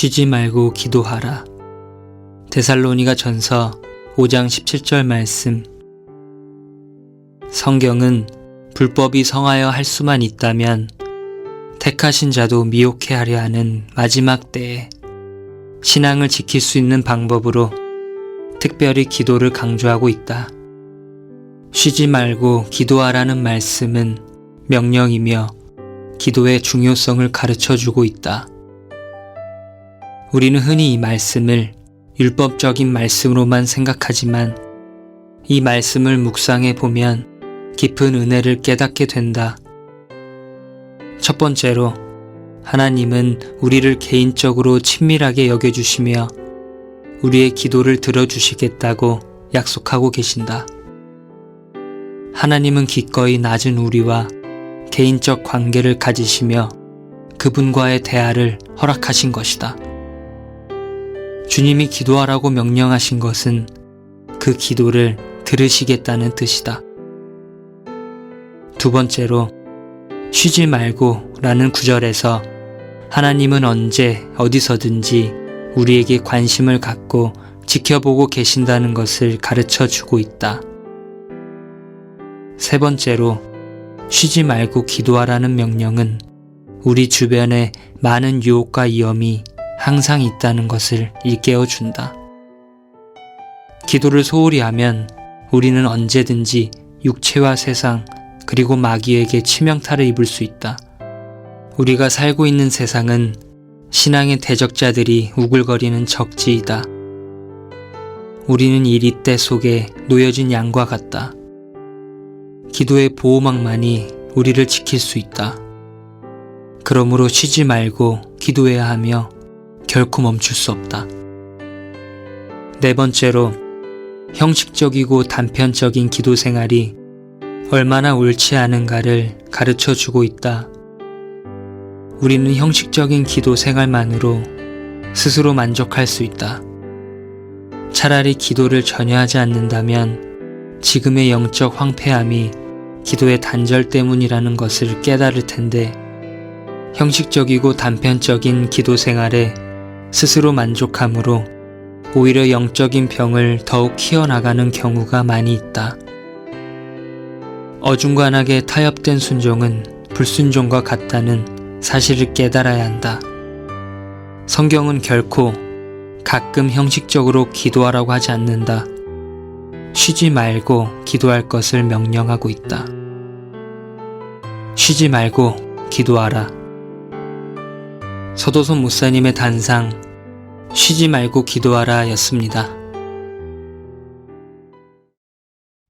쉬지 말고 기도하라. 데살로니가 전서 5장 17절 말씀. 성경은 불법이 성하여 할 수만 있다면 택하신 자도 미혹해 하려 하는 마지막 때에 신앙을 지킬 수 있는 방법으로 특별히 기도를 강조하고 있다. 쉬지 말고 기도하라는 말씀은 명령이며 기도의 중요성을 가르쳐 주고 있다. 우리는 흔히 이 말씀을 율법적인 말씀으로만 생각하지만 이 말씀을 묵상해 보면 깊은 은혜를 깨닫게 된다. 첫 번째로 하나님은 우리를 개인적으로 친밀하게 여겨주시며 우리의 기도를 들어주시겠다고 약속하고 계신다. 하나님은 기꺼이 낮은 우리와 개인적 관계를 가지시며 그분과의 대화를 허락하신 것이다. 주님이 기도하라고 명령하신 것은 그 기도를 들으시겠다는 뜻이다. 두 번째로 쉬지 말고 라는 구절에서 하나님은 언제 어디서든지 우리에게 관심을 갖고 지켜보고 계신다는 것을 가르쳐 주고 있다. 세 번째로 쉬지 말고 기도하라는 명령은 우리 주변에 많은 유혹과 위험이 항상 있다는 것을 일깨워 준다. 기도를 소홀히 하면 우리는 언제든지 육체와 세상 그리고 마귀에게 치명타를 입을 수 있다. 우리가 살고 있는 세상은 신앙의 대적자들이 우글거리는 적지이다. 우리는 이 리대 속에 놓여진 양과 같다. 기도의 보호막만이 우리를 지킬 수 있다. 그러므로 쉬지 말고 기도해야 하며 결코 멈출 수 없다. 네 번째로 형식적이고 단편적인 기도 생활이 얼마나 옳지 않은가를 가르쳐 주고 있다. 우리는 형식적인 기도 생활만으로 스스로 만족할 수 있다. 차라리 기도를 전혀 하지 않는다면 지금의 영적 황폐함이 기도의 단절 때문이라는 것을 깨달을 텐데 형식적이고 단편적인 기도 생활에 스스로 만족함으로 오히려 영적인 병을 더욱 키워나가는 경우가 많이 있다. 어중간하게 타협된 순종은 불순종과 같다는 사실을 깨달아야 한다. 성경은 결코 가끔 형식적으로 기도하라고 하지 않는다. 쉬지 말고 기도할 것을 명령하고 있다. 쉬지 말고 기도하라. 서도선 목사님의 단상, 쉬지 말고 기도하라 였습니다.